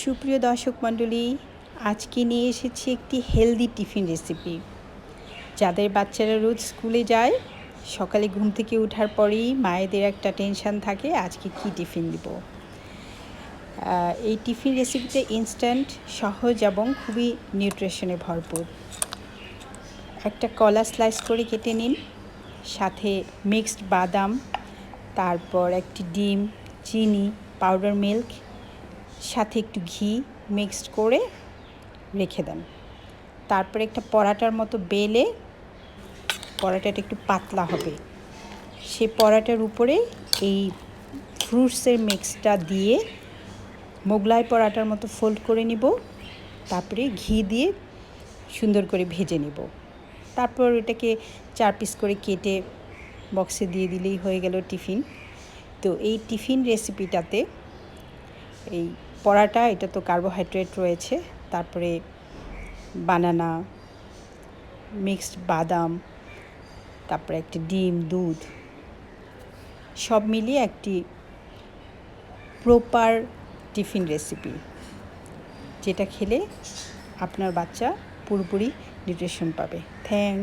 সুপ্রিয় দর্শক মণ্ডলী, আজকে নিয়ে এসেছি একটি হেলদি টিফিন রেসিপি যাদের বাচ্চারা রোজ স্কুলে যায়, সকালে ঘুম থেকে ওঠার পরেই মায়েদের একটা টেনশান থাকে, আজকে কি টিফিন দিব? এই টিফিন রেসিপিটা ইনস্ট্যান্ট সহজ এবং খুবই নিউট্রিশনে ভরপুর। একটা কলা স্লাইস করে কেটে নিন, সাথে মিক্সড বাদাম, তারপর একটি ডিম, চিনি পাউডার মিল্ক সাথে একটু ঘি মিক্সড করে রেখে দেন। তারপরে একটা পরাটার মতো বেলে পরাটাটা একটু পাতলা হবে। সেই পরাটার উপরে এই ফ্রুটসের মিক্সটা দিয়ে মোগলাই পরাটার মতো ফোল্ড করে নিব। তারপরে ঘি দিয়ে সুন্দর করে ভেজে নেব। তারপর এটাকে চার পিস করে কেটে বক্সে দিয়ে দিলেই হয়ে গেল টিফিন। তো এই টিফিন রেসিপিটাতে এই পরাটা, এটা তো কার্বোহাইড্রেট রয়েছে, তারপরে বানানা মিক্সড বাদাম, তারপরে একটি ডিম, দুধ, সব মিলিয়ে একটি প্রপার টিফিন রেসিপি যেটা খেলে আপনার বাচ্চা পুরোপুরি নিউট্রিশন পাবে। থ্যাংক